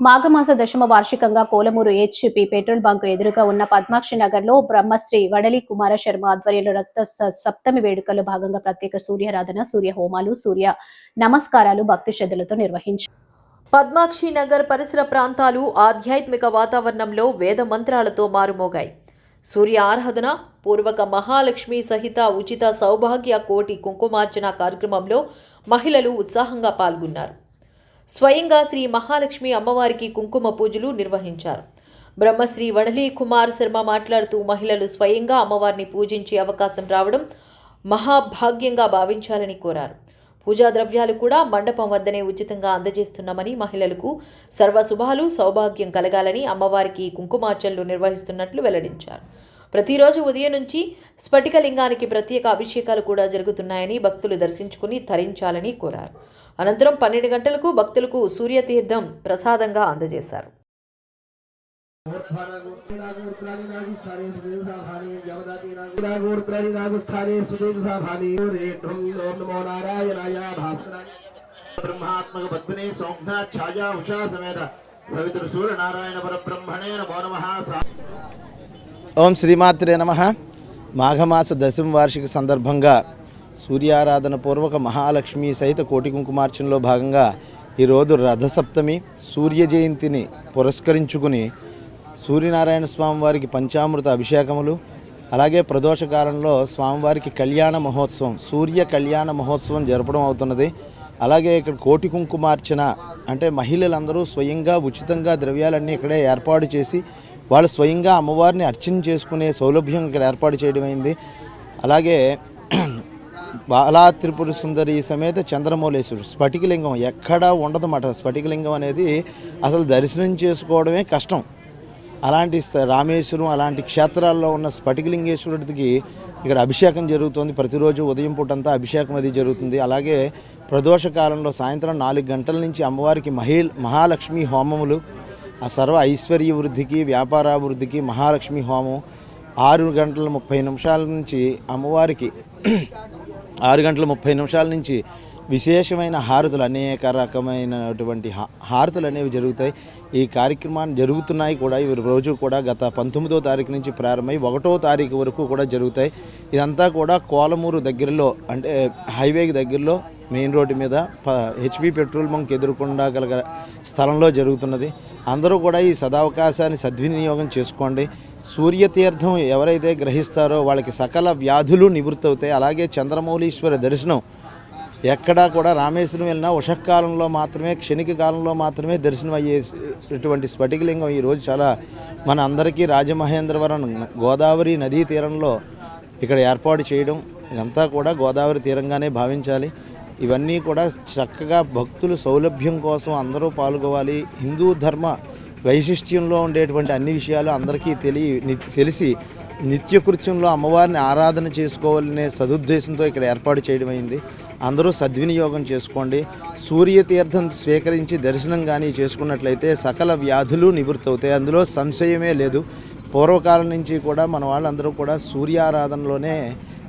మాఘమాస దశమ వార్షికంగా కోలమూరు హెచ్పి పెట్రోల్ బంక్ ఎదురుగా ఉన్న పద్మాక్షి నగర్లో బ్రహ్మశ్రీ వడలి కుమార శర్మ ఆధ్వర్యంలో రథ సప్తమి వేడుకల్లో భాగంగా ప్రత్యేక సూర్యారాధన సూర్య హోమాలు సూర్య నమస్కారాలు భక్తి శ్రద్ధలతో నిర్వహించారు పద్మాక్షి నగర్ పరిసర ప్రాంతాలు ఆధ్యాత్మిక వాతావరణంలో వేద మంత్రాలతో మారుమోగాయి. సూర్య ఆరాధన పూర్వక మహాలక్ష్మి సహిత ఉచిత సౌభాగ్య కోటి కుంకుమార్చన కార్యక్రమంలో మహిళలు ఉత్సాహంగా పాల్గొన్నారు. స్వయంగా శ్రీ మహాలక్ష్మి అమ్మవారికి కుంకుమ పూజలు నిర్వహించారు. బ్రహ్మశ్రీ వడలి కుమార్ శర్మ మాట్లాడుతూ మహిళలు స్వయంగా అమ్మవారిని పూజించే అవకాశం రావడం మహాభాగ్యంగా భావించాలని కోరారు. పూజా ద్రవ్యాలు కూడా మండపం వద్దనే ఉచితంగా అందజేస్తున్నామని మహిళలకు సర్వశుభాలు సౌభాగ్యం కలగాలని అమ్మవారికి కుంకుమార్చనలు నిర్వహిస్తున్నట్లు వెల్లడించారు. ప్రతిరోజు ఉదయం నుంచి స్ఫటికలింగానికి ప్రత్యేక అభిషేకాలు కూడా జరుగుతున్నాయని భక్తులు దర్శించుకుని తరించాలని కోరారు. అనంతరం పన్నెండు గంటలకు భక్తులకు సూర్యతీర్థం ప్రసాదంగా అందజేశారు. బ్రహ్మాత్మక పద్మిని సౌజ్ఞ ఛాయా ఉషా సమేత సవితుర్ సూర్య నారాయణ పరబ్రహ్మణే నమో నమః ఓం శ్రీమాత్రే నమ. మాఘమాస దశమ వార్షిక సందర్భంగా సూర్యారాధన పూర్వక మహాలక్ష్మి సహిత కోటి కుంకుమార్చనలో భాగంగా ఈరోజు రథసప్తమి సూర్య జయంతిని పురస్కరించుకుని సూర్యనారాయణ స్వామి వారికి పంచామృత అభిషేకములు అలాగే ప్రదోష కాలంలో స్వామివారికి కళ్యాణ మహోత్సవం సూర్య కళ్యాణ మహోత్సవం జరపడం అవుతున్నది. అలాగే ఇక్కడ కోటి కుంకుమార్చన అంటే మహిళలందరూ స్వయంగా ఉచితంగా ద్రవ్యాలన్నీ ఇక్కడే ఏర్పాటు చేసి వాళ్ళు స్వయంగా అమ్మవారిని అర్చన చేసుకునే సౌలభ్యం ఇక్కడ ఏర్పాటు చేయడమైంది. అలాగే బాలా త్రిపుర సుందరి సమేత చంద్రమౌళేశ్వరుడు. స్ఫటికలింగం ఎక్కడా ఉండదన్నమాట. స్ఫటికలింగం అనేది అసలు దర్శనం చేసుకోవడమే కష్టం. అలాంటి రామేశ్వరం అలాంటి క్షేత్రాల్లో ఉన్న స్ఫటికలింగేశ్వరుడికి ఇక్కడ అభిషేకం జరుగుతుంది. ప్రతిరోజు ఉదయం పూటంతా అభిషేకం అది జరుగుతుంది. అలాగే ప్రదోష కాలంలో సాయంత్రం నాలుగు గంటల నుంచి అమ్మవారికి మహి మహాలక్ష్మి హోమములు ఆ సర్వ ఐశ్వర్య వృద్ధికి వ్యాపారాభివృద్ధికి మహాలక్ష్మి హోమం ఆరు గంటల ముప్పై నిమిషాల నుంచి అమ్మవారికి ఆరు గంటల ముప్పై నిమిషాల నుంచి విశేషమైన హారతులు అనేక రకమైనటువంటి హారతులు అనేవి జరుగుతాయి. ఈ కార్యక్రమాన్ని జరుగుతున్నాయి కూడా. ఇవి రోజు కూడా గత పంతొమ్మిదో తారీఖు నుంచి ప్రారంభమై ఒకటో తారీఖు వరకు కూడా జరుగుతాయి. ఇదంతా కూడా కోలమూరు దగ్గరలో అంటే హైవేకి దగ్గరలో మెయిన్ రోడ్డు మీద ప హెచ్పి పెట్రోల్ బంక్ ఎదుర్కొండగల స్థలంలో జరుగుతున్నది. అందరూ కూడా ఈ సదావకాశాన్ని సద్వినియోగం చేసుకోండి. సూర్యతీర్థం ఎవరైతే గ్రహిస్తారో వాళ్ళకి సకల వ్యాధులు నివృత్తి అవుతాయి అలాగే చంద్రమౌళీశ్వర దర్శనం ఎక్కడా కూడా రామేశ్వరం వెళ్ళినా ఉషకాలంలో మాత్రమే క్షణిక కాలంలో మాత్రమే దర్శనం అయ్యేటువంటి స్ఫటికలింగం ఈరోజు చాలా మన అందరికీ రాజమహేంద్రవరం గోదావరి నదీ తీరంలో ఇక్కడ ఏర్పాటు చేయడం ఇదంతా కూడా గోదావరి తీరంగానే భావించాలి. ఇవన్నీ కూడా చక్కగా భక్తులు సౌలభ్యం కోసం అందరూ పాల్గొవాలి. హిందూ ధర్మ వైశిష్ట్యంలో ఉండేటువంటి అన్ని విషయాలు అందరికీ తెలియ తెలిసి నిత్యకృత్యంలో అమ్మవారిని ఆరాధన చేసుకోవాలనే సదుద్దేశంతో ఇక్కడ ఏర్పాటు చేయడం అయింది. అందరూ సద్వినియోగం చేసుకోండి. సూర్యతీర్థం స్వీకరించి దర్శనం కానీ చేసుకున్నట్లయితే సకల వ్యాధులు నివృత్తవుతాయి. అందులో సంశయమే లేదు. పూర్వకాలం నుంచి కూడా మన వాళ్ళందరూ కూడా సూర్యారాధనలోనే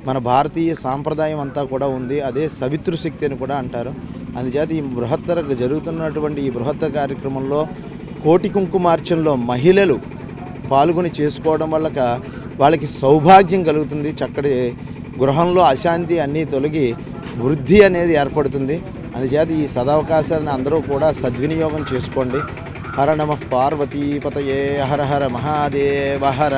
మన భారతీయ సాంప్రదాయం అంతా కూడా ఉంది. అదే సవిత్రు శక్తి అని కూడా అంటారు. అందుచేత ఈ బృహత్తర జరుగుతున్నటువంటి ఈ బృహత్తర కార్యక్రమంలో కోటి కుంకుమార్చనలో మహిళలు పాల్గొని చేసుకోవడం వల్ల వాళ్ళకి సౌభాగ్యం కలుగుతుంది. చక్కటి గృహంలో అశాంతి అన్నీ తొలగి వృద్ధి అనేది ఏర్పడుతుంది. అందుచేత ఈ సదావకాశాలను అందరూ కూడా సద్వినియోగం చేసుకోండి. హర నమ పార్వతీపతయే హర హర మహాదేవ హర.